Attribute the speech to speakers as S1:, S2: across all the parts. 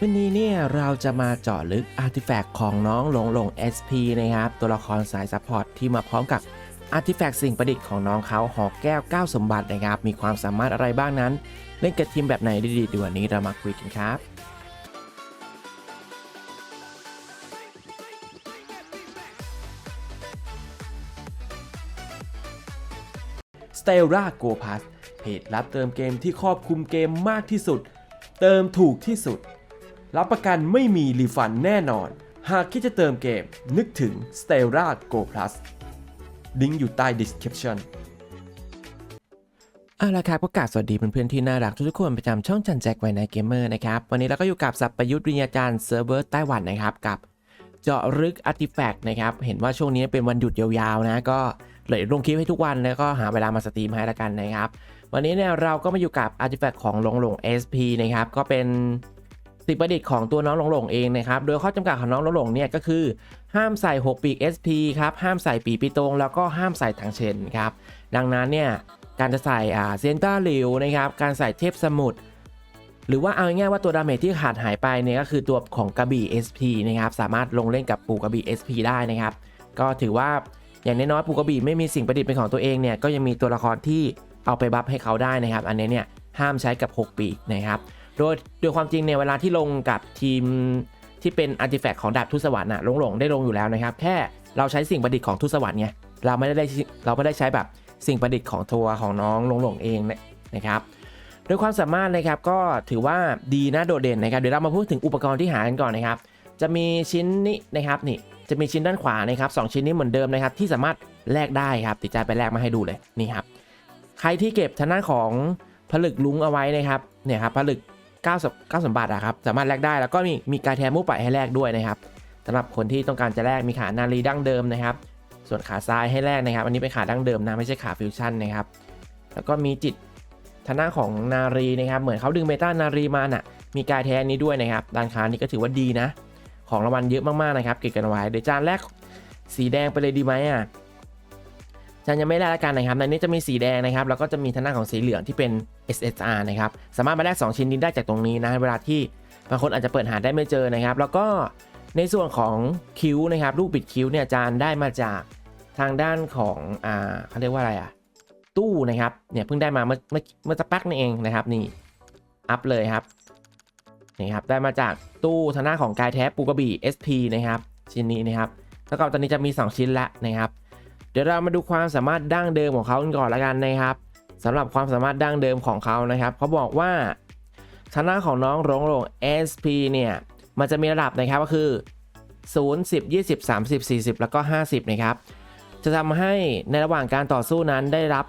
S1: วันนี้เนี่ยเราจะมาเจาะลึกอาร์ติแฟกต์ของน้องหลงหลง SP นะครับ ตัวละครสายซัพพอร์ตที่มาพร้อมกับอาร์ติแฟกต์สิ่งประดิษฐ์ของน้องเขาหอกแก้ว9สมบัตินะครับ มีความสามารถอะไรบ้างนั้น เล่นกับทีมแบบไหนด้ดีดีวันนี้เรามาคุยกันครับ s t e l l a Go Pass เพจรับเติมเกมที่ครอบคลุมเกมมากที่สุด เติมถูกที่สุด รับประกันไม่มีรีฟันแน่นอน หากคิดจะเติมเกมนึกถึง s t e l l a Go Plus ลิงก์อยู่ใต้ description เอาละครับก็กราบสวัสดีเพื่อนๆที่น่ารักทุกๆคนประจำช่องจันแจ็คไวไนเกมเมอร์นะครับ วันนี้เราก็อยู่กับสัปประยุทธ์วิญญาจารย์เซิร์ฟเวอร์ไต้หวันนะครับกับเจาะลึกอาร์ติแฟกต์นะครับ เห็นว่าช่วงนี้เป็นวันหยุดยาวๆนะ ก็เลยลงคลิปให้ทุกวันแล้วก็หาเวลามาสตรีมให้ละกันนะครับ วันนี้เนี่ยเราก็มาอยู่กับอาร์ติแฟกต์ของหลงหลง SP นะครับ ก็เป็น สิ่งประดิษฐ์ของตัวน้องหลงหลงเองนะครับ โดยข้อจำกัดของน้องหลงหลงเนี่ยก็คือ ห้ามใส่ 6 ปีก SP ครับ ห้ามใส่ปีกปีตรง แล้วก็ห้ามใส่ถังเชนครับ ดังนั้นเนี่ย การจะใส่อ่าเซนต้าหลิวนะครับ การใส่เทพสมุทร หรือว่าเอาง่ายๆว่าตัวดาเมจที่ขาดหายไปเนี่ยก็คือตัวของกระบี่ SP นะครับ สามารถลงเล่นกับปูกระบี่ SP ได้นะครับ ก็ถือว่าอย่างน้อยๆปูกระบี่ไม่มีสิ่งประดิษฐ์เป็นของตัวเองเนี่ย ก็ยังมีตัวละครที่เอาไปบัฟให้เขาได้นะครับ อันนี้เนี่ยห้ามใช้กับ 6 ปีนะครับ โดยโดยความจริงเนี่ยเวลาที่ลงกับทีมที่เป็นอาร์ติแฟกต์ของดาบทุสวรรค์น่ะลงหลงได้ลงอยู่แล้วนะครับ แค่เราใช้สิ่งประดิษฐ์ของทุสวรรค์ไงเราไม่ได้เราไม่ได้ใช้แบบสิ่งประดิษฐ์ของตัวของน้องลงหลงเองนะครับโดยความสามารถนะครับก็ถือว่าดีนะโดดเด่นนะครับเดี๋ยวเรามาพูดถึงอุปกรณ์ที่หากันก่อนนะครับ จะมีชิ้นนี้นะครับนี่จะมีชิ้นด้านขวานะครับสองชิ้นนี้เหมือนเดิมนะครับ ที่สามารถแลกได้ครับติดใจไปแลกมาให้ดูเลยนี่ครับใครที่เก็บทางด้านของผลึกลุงเอาไว้นะครับเนี่ยครับผลึก 9สม9สมบัติอะครับสามารถแลกได้แล้วก็มีมีการแทนมุกไปให้แลกด้วยนะครับสำหรับคนที่ต้องการจะแลกมีขานารีดั้งเดิมนะครับ ส่วนขาซ้ายให้แลกนะครับ อันนี้เป็นขาดั้งเดิมนะไม่ใช่ขาฟิวชั่นนะครับแล้วก็มีจิตทางด้านของนารีนะครับ เหมือนเขาดึงเมตานารีมาน่ะมีกายแท้นี้ด้วยนะครับด้านค้านี้ก็ถือว่าดีนะ ของรางวัลเยอะมากๆนะครับเก็บกันไว้เดี๋ยวจานแรกสีแดงไปเลยดีไหมอะ จานยังไม่ได้ละกันนะครับในนี้จะมีสีแดงนะครับแล้วก็จะมีทางด้านของสีเหลืองที่เป็น SSR นะครับสามารถมาแลก2 ชิ้นนี้ได้จากตรงนี้นะเวลาที่บางคนอาจจะเปิดหาได้ไม่เจอนะครับ แล้วก็ในส่วนของคิ้วนะครับรูปปิดคิ้วเนี่ยจานได้มาจากทางด้านของอ่าเขาเรียกว่าอะไรอะตู้นะครับเนี่ยเพิ่งได้มาเมื่อเมื่อเมื่อสักพักนี่เองนะครับนี่อัพเลยครับนี่ครับได้มาจากตู้ทางหน้าของกายแท้ปูกระบี่ SP นะครับชิ้นนี้นะครับแล้วก็ตอนนี้จะมี 2 ชิ้นละนะครับ เดี๋ยวเรามาดูความสามารถดั้งเดิมของเขากันก่อนละกันนะครับสำหรับความสามารถดั้งเดิมของเขานะครับเขาบอกว่าทางหน้าของน้องหลงหลง SP เนี่ยมันจะมีระดับนะครับก็คือ 0 10 20 30 40 แล้วก็ 50 นะครับ จะทำให้ในระหว่างการต่อสู้นั้นได้รับ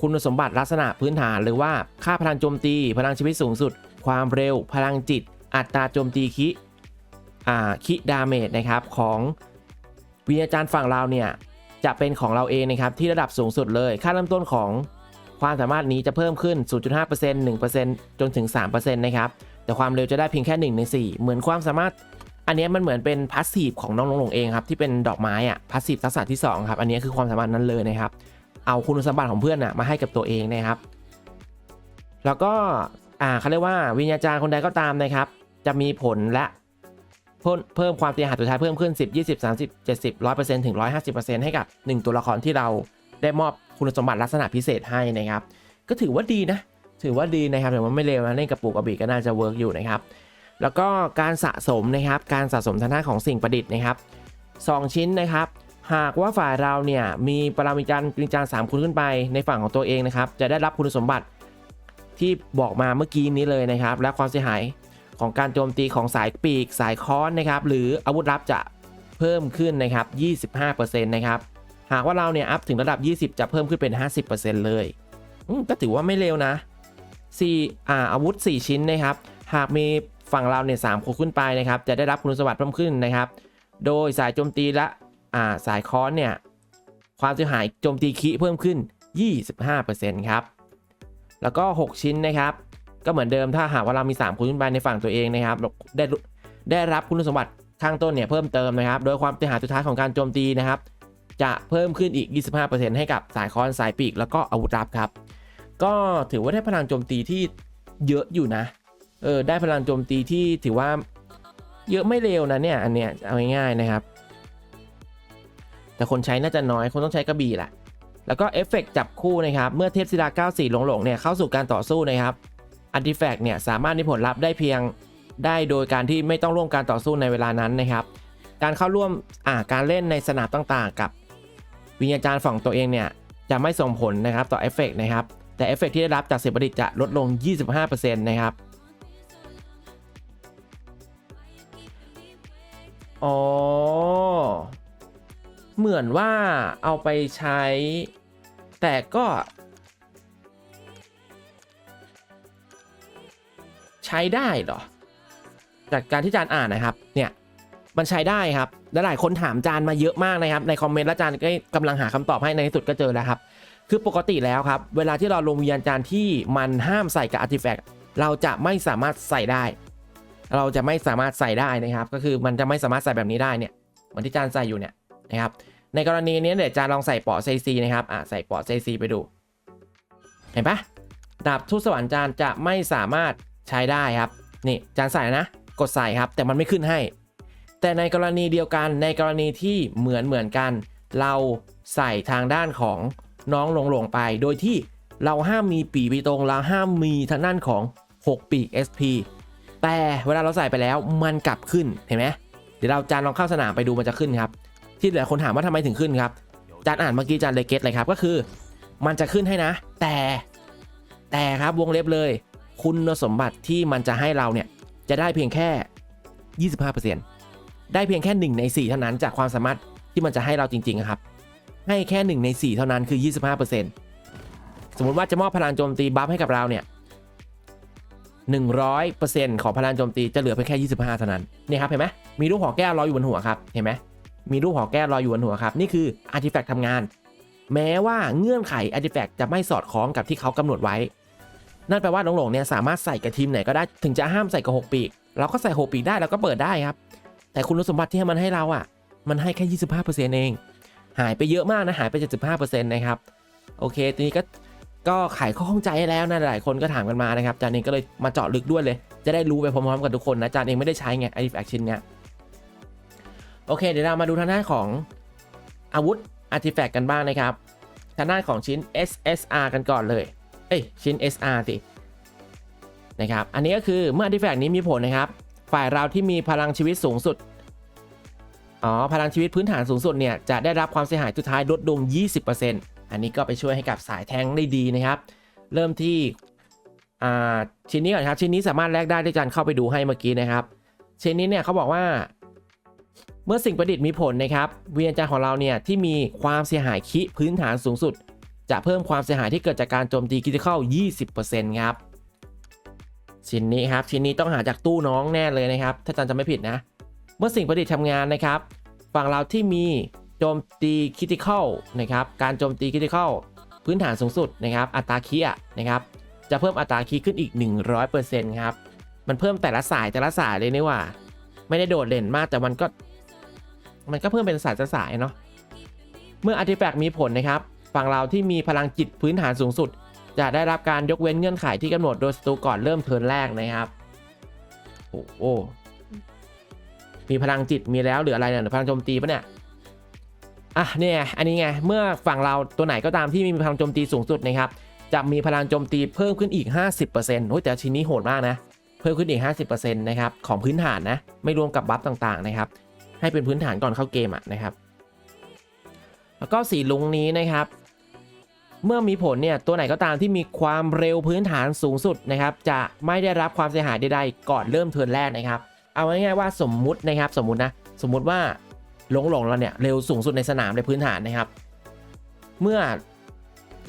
S1: คุณสมบัติลักษณะพื้นฐาน หรือว่าค่าพลังโจมตี พลังชีวิตสูงสุด ความเร็ว พลังจิต อัตราโจมตีคิอ่าคิดาเมจนะครับของวิญญาจารย์ฝั่งเราเนี่ย จะเป็นของเราเองนะครับที่ระดับสูงสุดเลย ค่าเริ่มต้นของความสามารถนี้จะเพิ่มขึ้น 0.5% 1%จนถึง 3%นะครับ แต่ความเร็วจะได้เพียงแค่ 1 ใน 4 เหมือนความสามารถ อันนี้มันเหมือนเป็นพาสซีฟของน้องลงหลงเองครับที่เป็นดอกไม้อะพาสซีฟทักษะที่ 2 ครับ อันนี้คือความสามารถนั้นเลยนะครับ เอาคุณสมบัติของเพื่อนอะมาให้กับตัวเองนะครับ แล้วก็อ่าเขาเรียกว่าวิญญาจารย์คนใดก็ตามนะครับ จะมีผลและ เพิ่มเพิ่มความเสียหายตัวท้ายเพิ่มขึ้น 10 20 30 70 100%ถึง 150%ให้กับ 1 ตัวละครที่เราได้มอบคุณสมบัติลักษณะพิเศษให้นะครับ ก็ถือว่าดีนะ ถือว่าดีนะครับถือว่าไม่เลวนะเล่นกับปูกระบี่ก็น่าจะเวิร์กอยู่นะครับ แล้วก็การสะสมนะครับการสะสมทางด้านของสิ่งประดิษฐ์นะครับ 2 ชิ้นนะครับ หากว่าฝ่ายเราเนี่ยมีปรามิจารย์วิจารสามคุณขึ้นไปในฝั่งของตัวเองนะครับจะได้รับคุณสมบัติที่บอกมาเมื่อกี้นี้เลยนะครับ และความเสียหาย ของการโจมตีของสายปีก สายค้อนนะครับหรืออาวุธลับจะเพิ่มขึ้นนะครับ 25%นะครับหากว่าเราเนี่ยอัพถึงระดับ 20 จะเพิ่มขึ้นเป็น 50%เลยก็ถือว่าไม่เร็วนะ4อ่าอาวุธ 4 ชิ้นนะครับ หากมีฝั่งเราเนี่ยสามคนขึ้นไปนะครับ จะได้รับคุณสมบัติเพิ่มขึ้นนะครับ โดยสายโจมตีและอ่าสายค้อนเนี่ยความเสียหายโจมตีคีเพิ่มขึ้น 25%ครับ แล้วก็ 6 ชิ้นนะครับ ก็เหมือนเดิมถ้าหากว่าเรามี 3คุณขึ้นไปในฝั่งตัวเองนะครับได้ได้รับคุณสมบัติข้างต้นเนี่ยเพิ่มเติมนะครับ โดยความเสียหายสุดท้ายของการโจมตีนะครับ จะเพิ่มขึ้นอีก 25%ให้กับสายค้อนสายปีก แล้วก็อาวุธลับครับ ก็ถือว่าได้พลังโจมตีที่เยอะอยู่นะ เออได้พลังโจมตีที่ถือว่าเยอะไม่เร็วนะเนี่ยอันเนี้ยเอาง่ายๆนะครับ แต่คนใช้น่าจะน้อยคนต้องใช้กระบี่แหละแล้วก็เอฟเฟกต์จับคู่นะครับ เมื่อเทพศิลา94หลงหลงๆเนี่ยเข้าสู่การต่อสู้นะครับ อันติแฟกต์เนี่ยสามารถมีผลลัพธ์ได้เพียงได้โดยการที่ไม่ต้องร่วมการต่อสู้ในเวลานั้นนะครับ การเข้าร่วมอ่าการเล่นในสนามต่างๆ กับวิญญาจารย์ฝั่งตัวเองเนี่ยจะไม่ส่งผลนะครับต่อเอฟเฟกต์นะครับ แต่เอฟเฟกต์ที่ได้รับจากเสียงประดิษฐ์จะลดลง 25%นะครับ อ๋อ เหมือนว่าเอาไปใช้ แต่ก็ ใช้ได้เหรอ จากการที่จานอ่านนะครับ เนี่ยมันใช้ได้ครับและหลายคนถามจานมาเยอะมากนะครับ ในคอมเมนต์แล้วจานก็กำลังหาคำตอบให้ในที่สุดก็เจอแล้วครับ คือปกติแล้วครับ เวลาที่เราลงวิญญาณจานที่มันห้ามใส่กับอาร์ติแฟกต์เราจะไม่สามารถใส่ได้ เราจะไม่สามารถใส่ได้นะครับ ก็คือมันจะไม่สามารถใส่แบบนี้ได้เนี่ยเหมือนที่จานใส่อยู่เนี่ยนะครับในกรณีนี้เดี๋ยวจานลองใส่ปอดไซซีนะครับอะใส่ปอดไซซีไปดู เห็นปะดาบทูตสวรรค์จานจะไม่สามารถ ใช้ได้ครับ นี่จานใส่นะ กดใส่ครับ แต่มันไม่ขึ้นให้ แต่ในกรณีเดียวกันในกรณีที่เหมือนเหมือนกัน เราใส่ทางด้านของน้องหลงหลงไป โดยที่เราห้ามมีปีปีตรงเราห้ามมีทางด้านของ 6 ปีก SP แต่เวลาเราใส่ไปแล้วมันกลับขึ้นเห็นไหมเดี๋ยวเราจานลองเข้าสนามไปดูมันจะขึ้นครับ ที่หลายคนถามว่าทำไมถึงขึ้นครับจานอ่านเมื่อกี้จานเลยเก็ตเลยครับก็คือ มันจะขึ้นให้นะ แต่ แต่ครับวงเล็บเลย คุณสมบัติที่มันจะให้เราเนี่ยจะได้เพียงแค่ 25%ได้เพียงแค่ 1 ใน 4 เท่านั้นจากความสามารถที่มันจะให้เราจริงๆครับ ให้แค่ 1 ใน 4 เท่านั้นคือ 25%สมมุติว่าจะมอบพลังโจมตีบัฟให้กับเราเนี่ย100%ของพลังโจมตีจะเหลือเพียงแค่ 25 เท่านั้นนี่ครับเห็นไหมมีรูปหอแก้วลอยอยู่บนหัวครับเห็นไหมมีรูปหอแก้วลอยอยู่บนหัวครับนี่คืออาร์ติแฟกต์ทำงาน แม้ว่าเงื่อนไขอาร์ติแฟกต์จะไม่สอดคล้องกับที่เขากำหนดไว้ นั่นแปลว่าหลงๆเนี่ยสามารถใส่กับทีมไหนก็ได้ถึงจะห้ามใส่กับ6ปีกเราก็ใส่6ปีกได้เราก็เปิดได้ครับ แต่คุณสมบัติที่มันให้เราอะ มันให้แค่ 25%เอง หายไปเยอะมากนะหายไป 75%นะครับโอเคทีนี้ก็ก็ไขข้อข้องใจแล้วนะหลายคนก็ถามกันมานะครับจานเองก็เลยมาเจาะลึกด้วยเลย จะได้รู้ไปพร้อมๆกับทุกคนนะจานเองไม่ได้ใช้ไงไอแฟกชิ้นเนี้ยโอเค เดี๋ยวเรามาดูทางด้านของอาวุธอาร์ติแฟกต์กันบ้างนะครับทางด้านของชิ้น SSR กันก่อนเลย เอ้ยชิ้น SR สินะครับ อันนี้ก็คือเมื่ออาร์ติแฟกต์นี้มีผลนะครับ ฝ่ายเราที่มีพลังชีวิตสูงสุด อ๋อ พลังชีวิตพื้นฐานสูงสุดเนี่ย จะได้รับความเสียหายสุดท้ายลดลง 20%อันนี้ก็ไปช่วยให้กับสายแทงได้ดีนะครับ เริ่มที่อ่าชิ้นนี้ก่อนครับ ชิ้นนี้สามารถแลกได้ด้วยการเข้าไปดูให้เมื่อกี้นะครับ ชิ้นนี้เนี่ยเขาบอกว่า เมื่อสิ่งประดิษฐ์มีผลนะครับ เวิญญาณของเราเนี่ยที่มีความเสียหายคิพื้นฐานสูงสุด จะเพิ่มความเสียหายที่เกิดจากการโจมตีคริติคอล20%ครับ ชิ้นนี้ครับ ชิ้นนี้ต้องหาจากตู้น้องแน่เลยนะครับ ถ้าจันจะไม่ผิดนะ เมื่อสิ่งประดิษฐ์ทำงานนะครับ ฝั่งเราที่มีโจมตีคริติเคอลนะครับ การโจมตีคริติเคอลพื้นฐานสูงสุดนะครับ อัตราคีะนะครับ จะเพิ่มอัตราคีขึ้นอีก 100%ครับ มันเพิ่มแต่ละสายแต่ละสายเลยนี่ว่า ไม่ได้โดดเด่นมากแต่มันก็ มันก็เพิ่มเป็นสายสายเนาะ เมื่ออาร์ติแฟกต์มีผลนะครับ ฝั่งเราที่มีพลังจิตพื้นฐานสูงสุด จะได้รับการยกเว้นเงื่อนไขที่กำหนดโดยศัตรูก่อนเริ่มเทิร์นแรกนะครับโอ้โหมีพลังจิตมีแล้วหรืออะไรเนี่ยหรือพลังโจมตีปะเนี่ยอะเนี่ยอันนี้ไงเมื่อฝั่งเราตัวไหนก็ตามที่มีพลังโจมตีสูงสุดนะครับ จะมีพลังโจมตีเพิ่มขึ้นอีก 50%โอ้ยแต่ชิ้นนี้โหดมากนะเพิ่มขึ้นอีก 50%นะครับของพื้นฐานนะไม่รวมกับบัฟต่างๆนะครับ ให้เป็นพื้นฐานก่อนเข้าเกมอะนะครับ แล้วก็สีลุงนี้นะครับ เมื่อมีผลเนี่ยตัวไหนก็ตามที่มีความเร็วพื้นฐานสูงสุดนะครับจะไม่ได้รับความเสียหายใดๆก่อนเริ่มเทิร์นแรกนะครับ เอาง่ายๆว่าสมมุตินะครับสมมุตินะสมมุติว่าหลงหลงๆเราเนี่ยเร็วสูงสุดในสนามในพื้นฐานนะครับ เมื่อ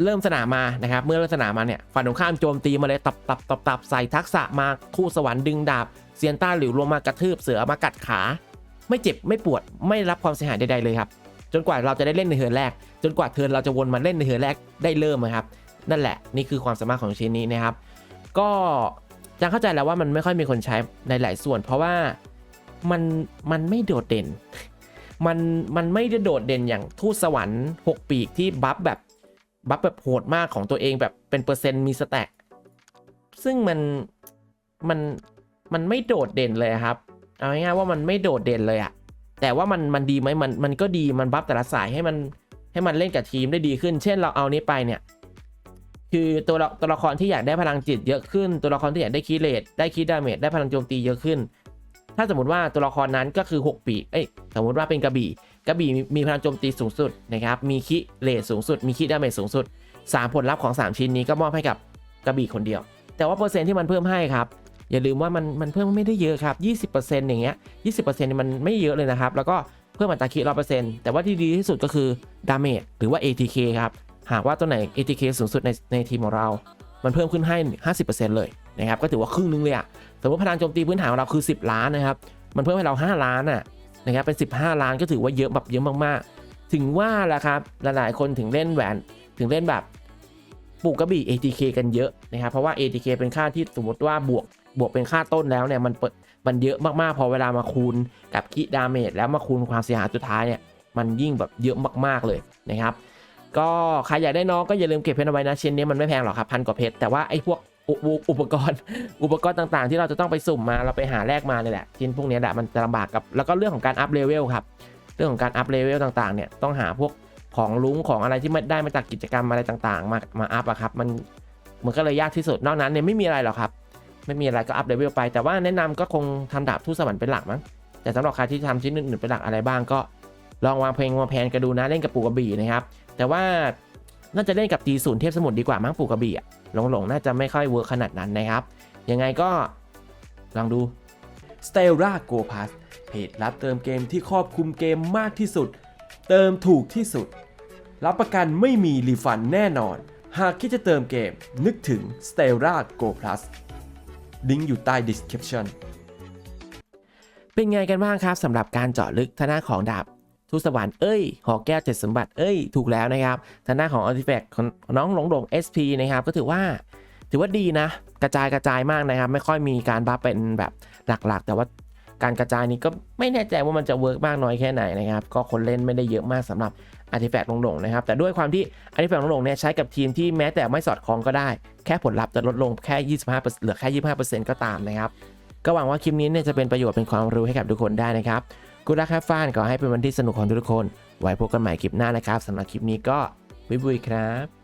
S1: เริ่มสนามมานะครับ เมื่อเริ่มสนามมาเนี่ยฝั่งตรงข้ามโจมตีมาเลยตับตับตับตับใส่ทักษะมาทูตสวรรค์ดึงดาบเซียนต้าหลิวลงมากระทืบเสือมากัดขา ไม่เจ็บไม่ปวดไม่รับความเสียหายใดๆเลยครับ จนกว่าเราจะได้เล่นในเทิร์นแรก จนกว่าเทิร์นเราจะวนมาเล่นในเทิร์นแรกได้เริ่มนะครับ นั่นแหละนี่คือความสามารถของชิ้นนี้นะครับ ก็จังเข้าใจแล้วว่ามันไม่ค่อยมีคนใช้ในหลายส่วน เพราะว่ามันมันไม่โดดเด่น มันมันไม่ได้โดดเด่นอย่างทูตสวรรค์ 6 ปีกที่บัฟแบบบัฟแบบโหดมากของตัวเองแบบเป็นเปอร์เซ็นต์มีสแต็กซึ่งมันมันมันไม่โดดเด่นเลยครับ เอาง่ายๆว่ามันไม่โดดเด่นเลยอะ แต่ว่ามันมันดีไหมมันมันก็ดีมันบัฟแต่ละสายให้มันให้มันเล่นกับทีมได้ดีขึ้น เช่นเราเอานี้ไปเนี่ย คือตัวละตัวละครที่อยากได้พลังจิตเยอะขึ้น ตัวละครที่อยากได้คีเลตได้คีดาเมจได้พลังโจมตีเยอะขึ้น ถ้าสมมติว่าตัวละครนั้นก็คือ 6 ปีเอ้ยสมมติว่าเป็นกระบี่กระบี่มีมีพลังโจมตีสูงสุดนะครับมีคีเลตสูงสุด มีคีดาเมจสูงสุด 3 ผลลัพธ์ของ 3 ชิ้นนี้ก็มอบให้กับกระบี่คนเดียว แต่ว่าเปอร์เซ็นต์ที่มันเพิ่มให้ครับ อย่าลืมว่ามันมันเพิ่มไม่ได้เยอะครับ 20%อย่างเงี้ย 20%เนี่ยมันไม่เยอะเลยนะครับ แล้วก็เพิ่มอัตราคิดร้อยเปอร์เซ็นต์แต่ว่าที่ดีที่สุดก็คือดาเมจหรือว่า ATK ครับ หากว่าตัวไหน ATK สูงสุดในในทีมของเรา มันเพิ่มขึ้นให้ 50%เลยนะครับ ก็ถือว่าครึ่งนึงเลยอะสมมติพลังโจมตีพื้นฐานของเราคือ 10 ล้านนะครับ มันเพิ่มให้เรา 5 ล้านอะนะครับ เป็น 15 ล้านก็ถือว่าเยอะแบบเยอะมากๆ ถึงว่าแหละครับ หลายๆ คนถึงเล่นแหวน ถึงเล่นแบบปลูกกระบี่ ATK กันเยอะนะครับ เพราะว่า ATK เป็นค่าที่สมมติว่าบวก บวกเป็นค่าต้นแล้วเนี่ยมันเปิดมันเยอะมากๆ พอเวลามาคูณกับคิดาเมจแล้วมาคูณความเสียหายสุดท้ายเนี่ยมันยิ่งแบบเยอะมากๆเลยนะครับ ก็ใครอยากได้น้องก็อย่าลืมเก็บเพชรเอาไว้นะชิ้นนี้มันไม่แพงหรอกครับพันกว่าเพชรแต่ว่าไอ้พวกอุปกรณ์ อุปกรณ์ต่างๆ ที่เราจะต้องไปสุ่มมาเราไปหาแลกมาเนี่ยแหละชิ้นพวกนี้แหละมันจะลำบากกับแล้วก็เรื่องของการอัพเลเวลครับเรื่องของการอัพเลเวลต่างๆเนี่ยต้องหาพวกของลุ้งของอะไรที่ไม่ได้มาจากกิจกรรมอะไรต่างๆ มามาอัพอะครับมันมันก็เลยยากที่สุดนอกนั้นเนี่ยไม่มีอะไรหรอกครับ ไม่มีอะไรก็อัพเลเวลไป แต่ว่าแนะนำก็คงทำดาบทูตสวรรค์เป็นหลักมั้งแต่สำหรับใครที่ทำชิ้นอื่นๆเป็นหลักอะไรบ้างก็ ลองวางเพลงวางแผนกันดูนะเล่นกับปูกระบี่นะครับแต่ว่าน่าจะเล่นกับตีศูนย์เทพสมุทรดีกว่ามั้งปูกระบี่อะหลงๆน่าจะไม่ค่อยเวิร์คขนาดนั้นนะครับยังไงก็ลองดู
S2: s t e l l a Go Pass เพจรับเติมเกมที่ครอบคลุมเกมมากที่สุด เติมถูกที่สุด รับประกันไม่มีรีฟันแน่นอน หากคิดจะเติมเกมนึกถึง s t e l l a Go Plus ลิงก์อยู่ใต้ description
S1: เป็นไงกันบ้างครับสำหรับการเจาะลึกทางด้าของดาบทูตสวรรค์เอ้ย หอแก้วเจ็ดสมบัติ เอ้ย ถูกแล้วนะครับทางด้านของอาร์ติแฟกต์ของน้องหลงหลง SP นะครับ ก็ถือว่า ถือว่าดีนะ กระจายกระจายมากนะครับ ไม่ค่อยมีการบัฟเป็นแบบหลักๆ แต่ว่าการกระจายนี้ก็ไม่แน่ใจว่ามันจะเวิร์กมากน้อยแค่ไหนนะครับ ก็คนเล่นไม่ได้เยอะมากสำหรับ อาร์ติแฟกต์หลงหลงนะครับ แต่ด้วยความที่อาร์ติแฟกต์หลงหลงเนี่ยใช้กับทีมที่แม้แต่ไม่สอดคล้องก็ได้ แค่ผลลัพธ์จะลดลงแค่ 25 เหลือแค่ 25%ก็ตามนะครับ ก็หวังว่าคลิปนี้เนี่ยจะเป็นประโยชน์เป็นความรู้ให้กับทุกคนได้นะครับกูรักแค่ฟ้านขอให้เป็นวันที่สนุกของทุกคน ไว้พบกันใหม่คลิปหน้านะครับสำหรับคลิปนี้ก็บ๊ายบายครับ